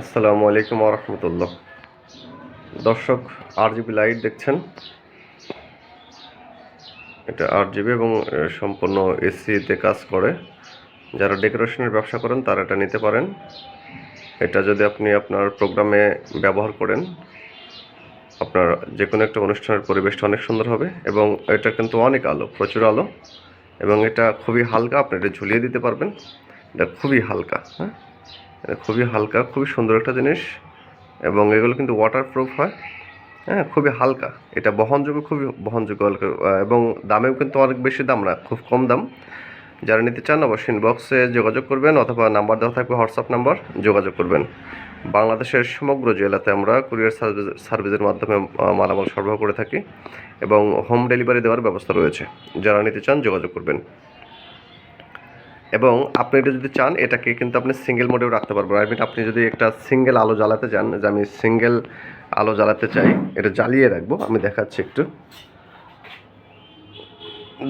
আসসালামু আলাইকুম রহমতুল্লাহ। দর্শক আর জিবি লাইট দেখছেন? এটা আট জিবি এবং সম্পূর্ণ এসিতে কাজ করে। যারা ডেকোরেশনের ব্যবসা করেন, তারা এটা নিতে পারেন। এটা যদি আপনি আপনার প্রোগ্রামে ব্যবহার করেন, আপনার যে কোনো একটা অনুষ্ঠানের পরিবেশটা অনেক সুন্দর হবে এবং এটা কিন্তু অনেক আলো, প্রচুর আলো এবং এটা খুবই হালকা, আপনি এটা ঝুলিয়ে দিতে পারবেন। এটা খুবই হালকা হ্যাঁ? এটা খুবই হালকা খুবই সুন্দর একটা জিনিস এবং এগুলো কিন্তু ওয়াটারপ্রুফ হয়। হ্যাঁ খুবই হালকা। এটা বহনযোগ্য খুবই বহনযোগ্য হালকা, এবং দামেও কিন্তু অনেক বেশি দাম না খুব কম দাম। যারা নিতে চান অবশ্যই ইনবক্সে যোগাযোগ করবেন অথবা নাম্বার দেওয়া থাকবে হোয়াটসঅ্যাপ নাম্বার যোগাযোগ করবেন। বাংলাদেশের সমগ্র জেলাতে আমরা কুরিয়ার সার্ভিস সার্ভিসের মাধ্যমে মালামাল সরবরাহ করে থাকি এবং হোম ডেলিভারি দেওয়ার ব্যবস্থা রয়েছে। যারা নিতে চান যোগাযোগ করবেন। এবং আপনি এটা যদি চান, এটাকে কিন্তু আপনি সিঙ্গেল মোডেও রাখতে পারবেন। আই মিন আপনি যদি একটা সিঙ্গেল আলো জ্বালাতে চান, যে আমি সিঙ্গেল আলো জ্বালাতে চাই, এটা জ্বালিয়ে রাখব। আমি দেখাচ্ছি একটু।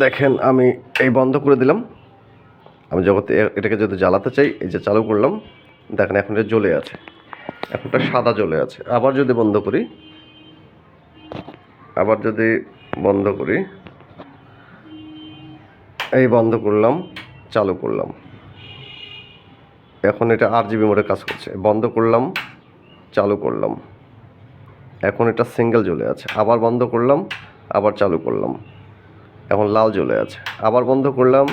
দেখেন, আমি এই বন্ধ করে দিলাম। আমি জগতে এটাকে যদি জ্বালাতে চাই, এই যে চালু করলাম, দেখেন এখন এটা জ্বলে আছে। এখনটা সাদা জ্বলে আছে। আবার যদি বন্ধ করি, আবার যদি বন্ধ করি, এই বন্ধ করলাম। চালু করলাম। এখন এটা আট জিবি মোডে কাজ করছে। বন্ধ করলাম, চালু করলাম। এখন এটা সিঙ্গেল জ্বলে আছে। আবার বন্ধ করলাম, আবার চালু করলাম। এখন লাল জ্বলে আছে। আবার বন্ধ করলাম,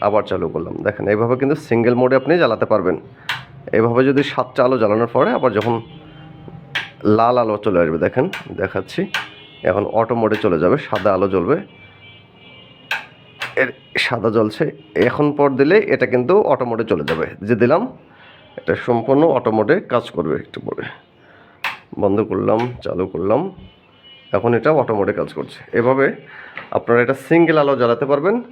আবার চালু করলাম। দেখেন, এইভাবে কিন্তু সিঙ্গেল মোডে আপনি জ্বালাতে পারবেন। এভাবে যদি সাতটা আলো জ্বালানোর পরে আবার যখন লাল আলো চলে আসবে, দেখেন, দেখাচ্ছি। এখন অটো মোডে চলে যাবে, সাদা আলো জ্বলবে। এর সাদা জ্বলছে। এখন পর দিলে এটা কিন্তু অটো মোডে চলে যাবে। যে দিলাম, এটা সম্পূর্ণ অটো মোডে কাজ করবে একটু পরে। বন্ধ করলাম, চালু করলাম। এখন এটা অটো মোডে কাজ করছে। এভাবে আপনারা এটা সিঙ্গেল আলো জ্বালাতে পারবেন।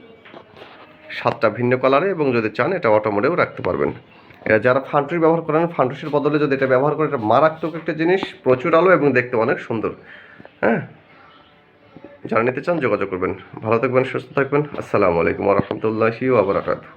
সাতটা ভিন্ন কালারে এবং যদি চান, এটা অটো মোডেও রাখতে পারবেন। এটা যারা ফান্টুস ব্যবহার করেন ফান্টুসের বদলে যদি এটা ব্যবহার করেন, এটা মারাত্মক একটা জিনিস। প্রচুর আলো এবং দেখতে অনেক সুন্দর। হ্যাঁ? যারা নিতে চান যোগাযোগ করবেন। ভালো থাকবেন সুস্থ থাকবেন। আসসালামু আলাইকুম রহমতুল্লাহি ওবরাকাতু